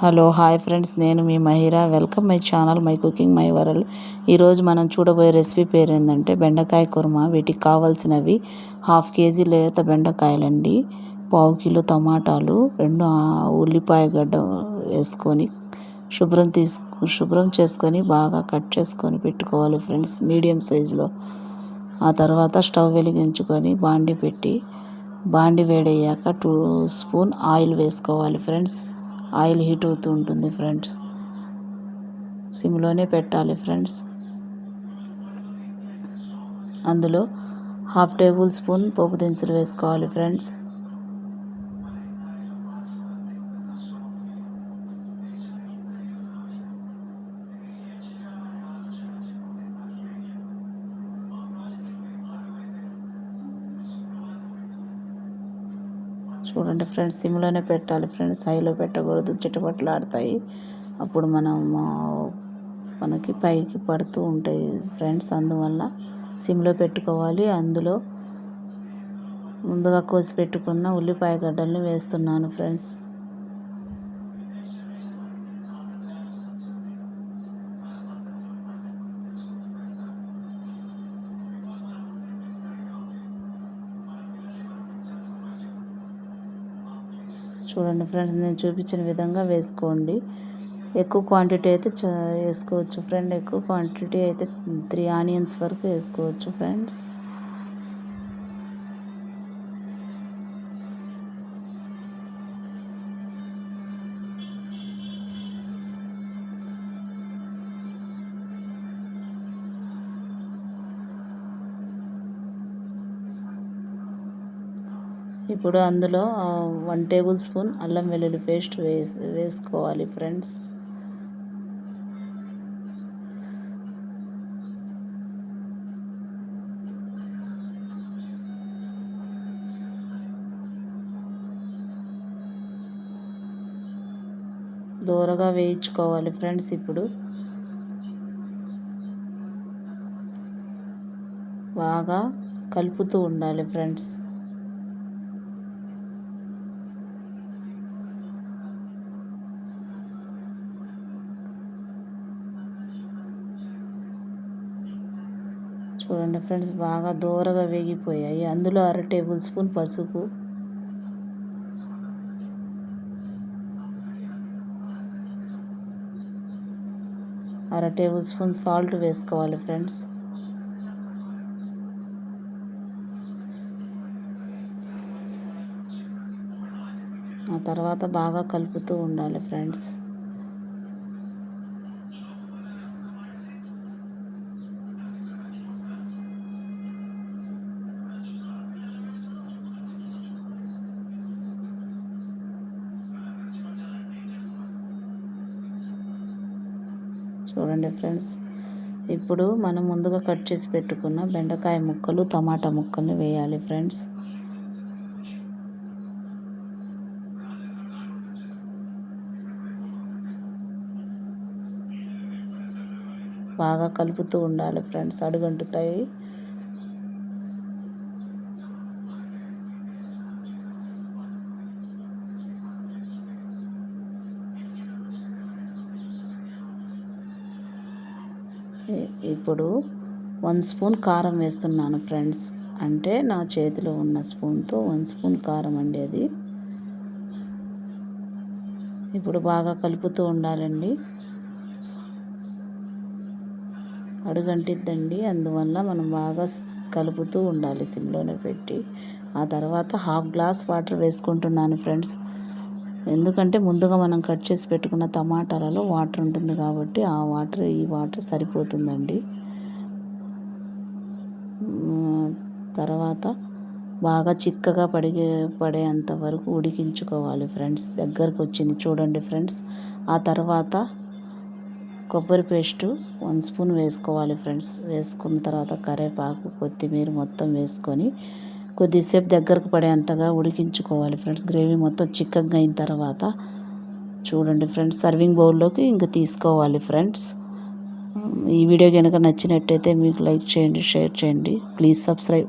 Hello hi friends. నేను మీ Mahira. Welcome my channel my cooking my world. ఈరోజు మనం చూడబోయే రెసిపీ పేరు ఏంటంటే బెండకాయ కుర్మా. వీటికి కావాల్సినవి హాఫ్ కేజీ లేత బెండకాయలండి. పావు కిలో టమాటాలు రెండు ఉల్లిపాయ గడ్డ వేసుకొని శుభ్రం తీసుకు శుభ్రం చేసుకొని బాగా కట్ చేసుకొని పెట్టుకోవాలి ఫ్రెండ్స్ మీడియం సైజులో. ఆ తర్వాత స్టవ్ వెలిగించుకొని బాండి పెట్టి బాండి వేడయ్యాక టూ స్పూన్ ఆయిల్ వేసుకోవాలి ఫ్రెండ్స్. ఆయిల్ హీట్ అవుతూ ఉంటుంది ఫ్రెండ్స్. సిమ్లోనే పెట్టాలి ఫ్రెండ్స్. అందులో హాఫ్ టేబుల్ స్పూన్ పోపు దినుసులు వేసుకోవాలి ఫ్రెండ్స్. చూడండి ఫ్రెండ్స్ సిమ్లోనే పెట్టాలి ఫ్రెండ్స్ హైలో పెట్టకూడదు చిటపట్లు ఆడతాయి. అప్పుడు మనం మనకి పైకి పడుతూ ఉంటాయి ఫ్రెండ్స్. అందువల్ల సిమ్లో పెట్టుకోవాలి. అందులో ముందుగా కోసి పెట్టుకున్న ఉల్లిపాయ గడ్డల్ని వేస్తున్నాను ఫ్రెండ్స్. చూడండి ఫ్రెండ్స్ నేను చూపించిన విధంగా వేసుకోండి. ఎక్కువ క్వాంటిటీ అయితే వేసుకోవచ్చు ఫ్రెండ్. ఎక్కువ క్వాంటిటీ అయితే త్రీ ఆనియన్స్ వరకు వేసుకోవచ్చు ఫ్రెండ్స్. ఇప్పుడు అందులో వన్ టేబుల్ స్పూన్ అల్లం వెల్లుల్లి పేస్ట్ వేసి వేసుకోవాలి ఫ్రెండ్స్ దూరగా వేయించుకోవాలి ఫ్రెండ్స్ ఇప్పుడు. బాగా కలుపుతూ ఉండాలి ఫ్రెండ్స్ చూడండి ఫ్రెండ్స్ బాగా దూరగా వేగిపోయాయి. అందులో అర టేబుల్ స్పూన్ పసుపు. అర టేబుల్ స్పూన్ సాల్ట్ వేసుకోవాలి ఫ్రెండ్స్. ఆ తర్వాత బాగా కలుపుతూ ఉండాలి ఫ్రెండ్స్. చూడండి ఫ్రెండ్స్. ఇప్పుడు మనం ముందుగా కట్ చేసి పెట్టుకున్న బెండకాయ ముక్కలు టమాటా ముక్కల్ని వేయాలి ఫ్రెండ్స్. బాగా కలుపుతూ ఉండాలి ఫ్రెండ్స్. అడుగంటుతాయి. ఇప్పుడు వన్ స్పూన్ కారం వేస్తున్నాను ఫ్రెండ్స్. అంటే నా చేతిలో ఉన్న స్పూన్తో వన్ స్పూన్ కారం అండి అది. ఇప్పుడు బాగా కలుపుతూ ఉండాలండి. అడుగంటిద్దండి. అందువల్ల మనం బాగా కలుపుతూ ఉండాలి సిమ్లోనే పెట్టి. ఆ తర్వాత హాఫ్ గ్లాస్ వాటర్ వేసుకుంటున్నాను ఫ్రెండ్స్. ఎందుకంటే ముందుగా మనం కట్ చేసి పెట్టుకున్న టమాటాలలో వాటర్ ఉంటుంది కాబట్టి ఆ వాటర్ ఈ వాటర్ సరిపోతుందండి. తర్వాత బాగా చిక్కగా పడిగే పడేంత వరకు ఉడికించుకోవాలి ఫ్రెండ్స్. దగ్గరకు వచ్చింది చూడండి ఫ్రెండ్స్. ఆ తర్వాత కొబ్బరి పేస్టు వన్ స్పూన్ వేసుకోవాలి ఫ్రెండ్స్. వేసుకున్న తర్వాత కరివేపాకు కొత్తిమీర మొత్తం వేసుకొని కొద్దిసేపు దగ్గరకు పడేంతగా ఉడికించుకోవాలి ఫ్రెండ్స్. గ్రేవీ మొత్తం చిక్కగా అయిన తర్వాత చూడండి ఫ్రెండ్స్ సర్వింగ్ బౌల్లోకి ఇంకా తీసుకోవాలి ఫ్రెండ్స్. ఈ వీడియో కనుక నచ్చినట్టయితే మీకు లైక్ చేయండి షేర్ చేయండి. Please subscribe